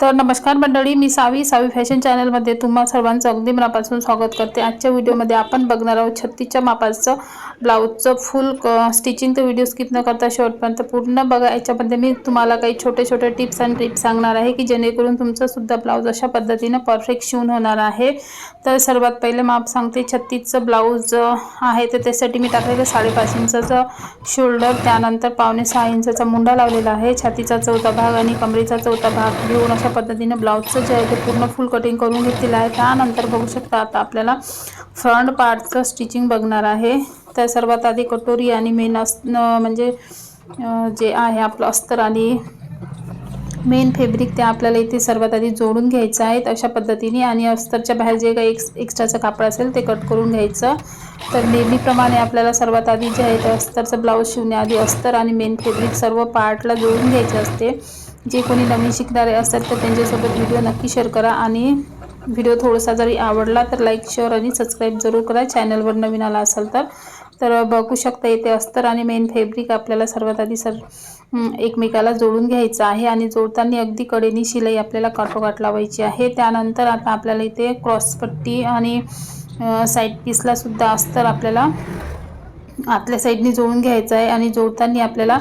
तर नमस्कार मंडळी मी सावी सावी फॅशन चॅनलमध्ये तुम्हा सर्वांचं अगदी मनापासून स्वागत करते. आजच्या व्हिडिओमध्ये आपण बघणार आहोत छत्तीसच्या मापाचं ब्लाऊजचं फुल स्टिचिंग तर व्हिडिओ स्किप न करता शेवटपर्यंत पूर्ण बघा. याच्यामध्ये मी तुम्हाला काही छोटे छोटे टिप्स अँड टिप्स सांगणार आहे की जेणेकरून तुमचंसुद्धा ब्लाऊज अशा पद्धतीनं परफेक्ट शिवून होणार आहे. तर सर्वात पहिले माप सांगते. छत्तीसचं ब्लाऊज आहे तर त्यासाठी मी टाकलेलं साडेपाच इंचाचं शोल्डर त्यानंतर पावणे सहा इंचाचा मुंडा लावलेला आहे. छातीचा चौथा भाग आणि कमरेचा चौथा भाग घेऊन अशा पद्धतीने ब्लाऊजचं जे आहे ते पूर्ण फुल कटिंग करून घेतलेलं आहे. त्यानंतर बघू शकता आता आपल्याला फ्रंट पार्टचं स्टिचिंग बघणार आहे. तर सर्वात आधी कटोरी आणि मेन अस म्हणजे जे आहे आपलं अस्तर आणि मेन फेब्रिक ते आपल्याला इथे सर्वात आधी जोडून घ्यायचं आहे. अशा पद्धतीने आणि अस्तरच्या बाहेर जे काही एक्स एक्स्ट्राचं कापड असेल ते कट करून घ्यायचं. तर नेहमीप्रमाणे आपल्याला सर्वात आधी जे आहे ते अस्तरचं ब्लाऊज शिवण्याआधी अस्तर आणि मेन फेब्रिक सर्व पार्टला जोडून घ्यायचे असते. जे कोणी नवीन शिकणारे असतात तर त्यांच्यासोबत व्हिडिओ नक्की शेअर करा. आणि व्हिडिओ थोडासा जरी आवडला तर लाईक शेअर आणि सबस्क्राईब जरूर करा. चॅनलवर नवीन आला असाल तर तर बघू शकता येते अस्तर आणि मेन फॅब्रिक आपल्याला सर्वात आधी सर एकमेकाला जोडून घ्यायचं आहे. आणि जोडताना अगदी कडेनी शिलाई आपल्याला काटोकाट लावायची आहे. त्यानंतर आता आपल्याला इथे क्रॉसपट्टी आणि साईड पीसला सुद्धा अस्तर आपल्याला आतल्या साईडनी जोडून घ्यायचं आहे. आणि जोडताना आपल्याला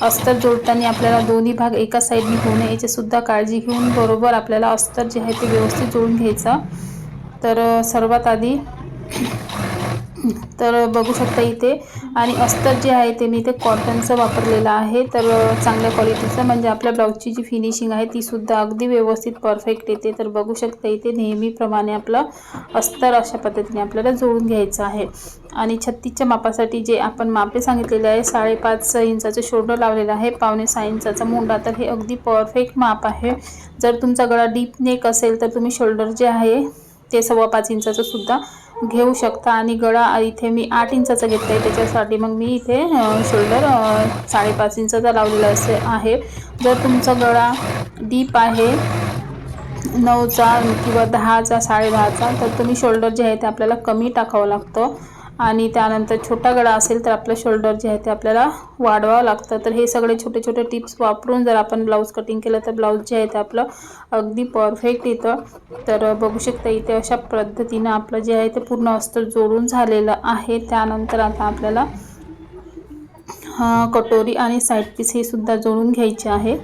अस्तर जोडताना आपल्याला दोन्ही भाग एका साईडने होऊ याची सुद्धा काळजी घेऊन बरोबर आपल्याला अस्तर जे आहे ते व्यवस्थित जोडून घ्यायचं. तर सर्वात आधी तर बघू शकता इथे. आणि अस्तर जे आहे ते मी इथे कॉटनचं वापरलेलं आहे. तर चांगल्या क्वालिटीचं म्हणजे आपल्या ब्लाऊजची जी फिनिशिंग आहे तीसुद्धा अगदी व्यवस्थित परफेक्ट येते. तर बघू शकता इथे नेहमीप्रमाणे आपलं अस्तर अशा पद्धतीने आपल्याला जोडून घ्यायचं आहे. आणि छत्तीसच्या मापासाठी जे आपण मापे सांगितलेले आहे साडेपाच इंचाचं शोल्डर लावलेलं आहे पावणे सहा इंचाचा मुंडा तर हे अगदी परफेक्ट माप आहे. जर तुमचा गळा डीप नेक असेल तर तुम्ही शोल्डर जे आहे ते सव्वा पाच इंचाचं सुद्धा घेऊ शकता आणि गळा इथे मी आठ इंचाचा घेतला आहे त्याच्यासाठी मग मी इथे शोल्डर साडेपाच इंचाचा लावलेला असे आहे. जर तुमचा गळा डीप आहे नऊचा किंवा दहाचा साडेदहाचा तर तुम्ही शोल्डर जे आहे ते आपल्याला कमी टाकावं लागतं. आणि त्यानंतर छोटा गळा असेल तर आपलं शोल्डर जे आहे ते आपल्याला वाढवावं लागतं. तर हे सगळे छोटे छोटे टिप्स वापरून जर आपण ब्लाऊज कटिंग केलं तर ब्लाऊज जे आहे ते आपलं अगदी परफेक्ट येतं. तर बघू शकता इथे अशा पद्धतीनं आपलं जे आहे ते पूर्ण अस्तर जोडून झालेलं आहे. त्यानंतर आता आपल्याला कटोरी आणि साईड पीस हे सुद्धा जोडून घ्यायचे आहे.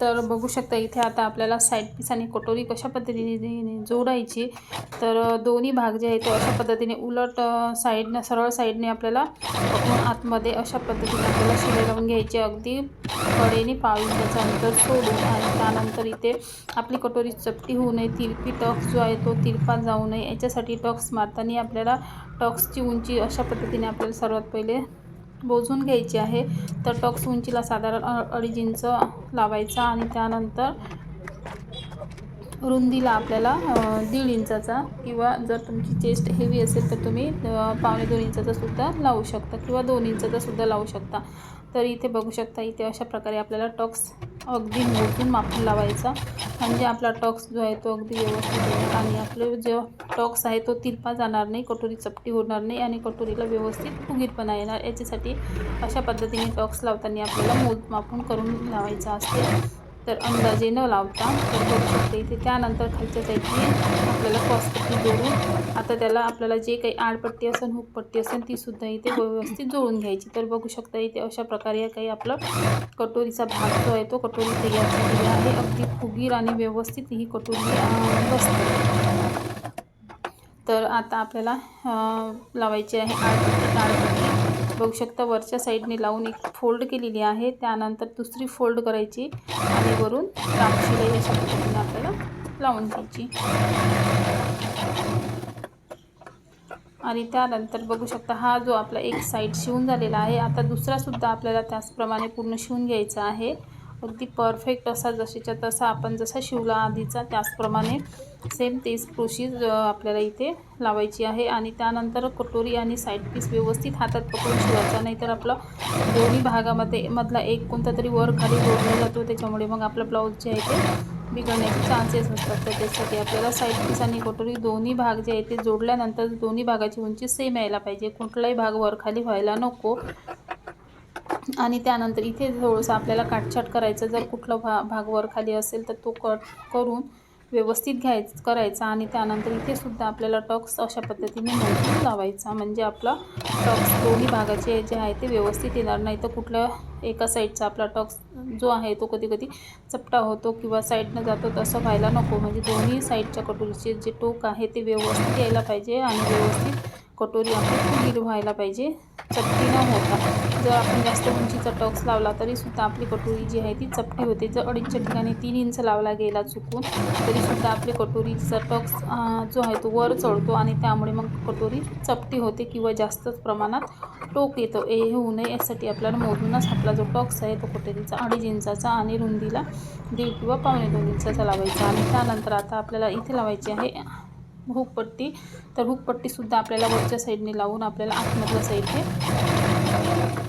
तर बघू शकता इथे आता आपल्याला साईड पीस आणि कटोरी कशा पद्धतीने जोडायची. तर दोन्ही भाग जे आहे तो अशा पद्धतीने उलट साईडनं सरळ साईडने आपल्याला आतमध्ये अशा पद्धतीने आपल्याला शिलाई लावून घ्यायची. अगदी कडेने पाळून त्याचं अंतर सोडून आणि त्यानंतर इथे आपली कटोरी चपटी होऊ नये तिरपी टक्स जो आहे तो तिरपा जाऊ नये. याच्यासाठी टक्स मारताना आपल्याला टक्सची उंची अशा पद्धतीने आपल्याला सर्वात पहिले बोजून घ्यायची आहे. तर टॉक्स उंचीला साधारण अडीच इंच लावायचा आणि त्यानंतर रुंदीला आपल्याला दीड इंचाचा किंवा जर तुमची चेस्ट हेवी असेल तर तुम्ही पावणे दोन इंचाचा सुद्धा लावू शकता किंवा दोन इंचाचा सुद्धा लावू शकता. तर इथे बघू शकता इथे अशा प्रकारे आपल्याला टॉक्स अगदी मोजून मापून लावायचा. म्हणजे आपला टॉक्स जो आहे तो अगदी व्यवस्थित होईल आणि आपलं जो टॉक्स आहे तो तिरपा जाणार नाही कटोरी चपटी होणार नाही आणि कटोरीला व्यवस्थित फुगीरपणा येणार. याच्यासाठी अशा पद्धतीने टॉक्स लावताना आपल्याला मोजमापून करून लावायचा असते. तर अंदाजे न लावता तर करू शकते. इथे त्यानंतर खालच्या साईडने आपल्याला क्रॉसपट्टी जोडून आता त्याला आपल्याला जे काही आडपट्टी असेल हुकपट्टी असेल तीसुद्धा इथे व्यवस्थित जोडून घ्यायची. तर बघू शकता इथे अशा प्रकारे काही आपलं कटोरीचा भाग जो आहे तो कटोरी तयार झालेला आहे. अगदी फुगीर आणि व्यवस्थित ही कटोरी बसते. तर आता आपल्याला लावायची आहे आडपट्टी आडपट्टी. बघू शकता वरच्या साईडने लावून एक फोल्ड केलेली आहे. त्यानंतर दुसरी फोल्ड करायची आणि वरून रामशिलाई अशा पद्धतीने आपल्याला लावून घ्यायची. आणि त्यानंतर बघू शकता हा जो आपला एक साईड शिवून झालेला आहे आता दुसरासुद्धा आपल्याला त्याचप्रमाणे पूर्ण शिवून घ्यायचा आहे. अगदी परफेक्ट असा जशीच्या तसा आपण जसा शिवला आधीचा त्याचप्रमाणे सेम तेच प्रोशीज आपल्याला इथे लावायची आहे. आणि त्यानंतर कटोरी आणि साईड पीस व्यवस्थित हातात पकडून शिवायचा. नाहीतर आपलं दोन्ही भागामध्ये मधला एक कोणता तरी वर खाली जोडला जातो. त्याच्यामुळे मग आपलं ब्लाऊज जे आहे ते बिघडण्याचे चान्सेस असतात. तर त्यासाठी आपल्याला साईड पीस आणि कटोरी दोन्ही भाग जे आहे ते जोडल्यानंतर दोन्ही भागाची उंची सेम यायला पाहिजे. कुठलाही भाग वरखाली व्हायला नको. आणि त्यानंतर इथे थोडंसं आपल्याला काटछाट करायचं. जर कुठलं भा भाग वर खाली असेल तर तो कट करून व्यवस्थित घ्यायचं करायचा आणि त्यानंतर इथे सुद्धा आपल्याला टक्स अशा पद्धतीने मजबूत लावायचा. म्हणजे आपला टक्स दोन्ही भागाचे जे आहे ते व्यवस्थित येणार नाही. तर कुठल्या एका साईडचा आपला टक्स जो आहे तो कधी कधी चपटा होतो किंवा साईडनं जातो तसं व्हायला नको. म्हणजे दोन्ही साईडच्या कटोरीचे जे टोक आहे ते व्यवस्थित यायला पाहिजे आणि व्यवस्थित कटोरी आपली फुगीर व्हायला पाहिजे. चपटी न होता. जर आपण जास्त उंचीचा टक्स लावला तरीसुद्धा आपली कटोरी जी आहे ती चपटी होते. जर अडीचच्या ठिकाणी तीन इंच लावला गेला चुकून तरीसुद्धा आपली कटोरीचा टक्स जो आहे तो वर चढतो आणि त्यामुळे मग कटोरी चपटी होते किंवा जास्तच प्रमाणात टोक येतो. हे होऊ नये. यासाठी आपल्याला मोजूनच आपला जो टक्स आहे तो कटोरीचा अडीच इंचाचा आणि रुंदीला दीड किंवा पावणे दोन इंचाचा लावायचा. आणि त्यानंतर आता आपल्याला इथे लावायची आहे हुकपट्टी. तर हुकपट्टीसुद्धा आपल्याला वरच्या साईडने लावून आपल्याला आतमधल्या साईडने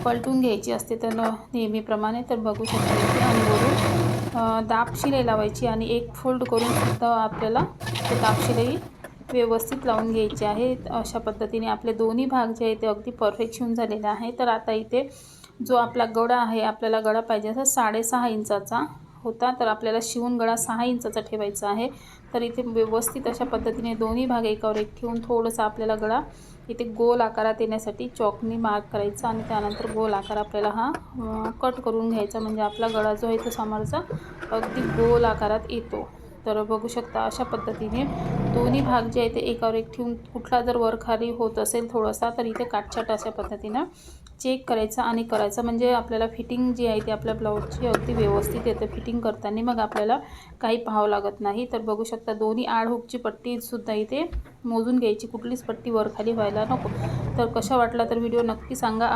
पलटून घ्यायची असते. तर नेहमीप्रमाणे तर बघू शकता आणि वरून दाब शिलाई लावायची आणि एक फोल्ड करून सुद्धा आपल्याला ते दाब शिलाई व्यवस्थित लावून घ्यायची आहे. अशा पद्धतीने आपले दोन्ही भाग जे आहे ते अगदी परफेक्ट शिवून झालेले आहे. तर आता इथे जो आपला गडा आहे आपल्याला गडा पाहिजे असा साडेसहा इंचाचा होता तर आपल्याला शिवून गळा सहा इंचाचा ठेवायचा आहे. तर इथे व्यवस्थित अशा पद्धतीने दोन्ही भाग एकावर एक ठेवून थोडंसं आपल्याला गळा इथे गोल आकारात येण्यासाठी चॉकनी मार्क करायचा आणि त्यानंतर गोल आकार आपल्याला हा कट करून घ्यायचा. म्हणजे आपला गळा जो आहे तो समोरचा अगदी गोल आकारात येतो. तर बघू शकता अशा पद्धतीने दोन्ही भाग जे आहे ते एकावर एक ठेवून कुठला जर वरखाली होत असेल थोडासा तर इथे काटछाट अशा पद्धतीनं चेक करायचा आणि करायचा. म्हणजे आपल्याला फिटिंग जी आहे ती आपल्या ब्लाऊजची अगदी व्यवस्थित येते फिटिंग करताना. मग आपल्याला काही पाहावं लागत नाही. तर बघू शकता दोन्ही आड हुकची पट्टीसुद्धा इथे मोजून घ्यायची. कुठलीच पट्टी वर खाली व्हायला नको. तर कशा वाटला तर व्हिडिओ नक्की सांगा.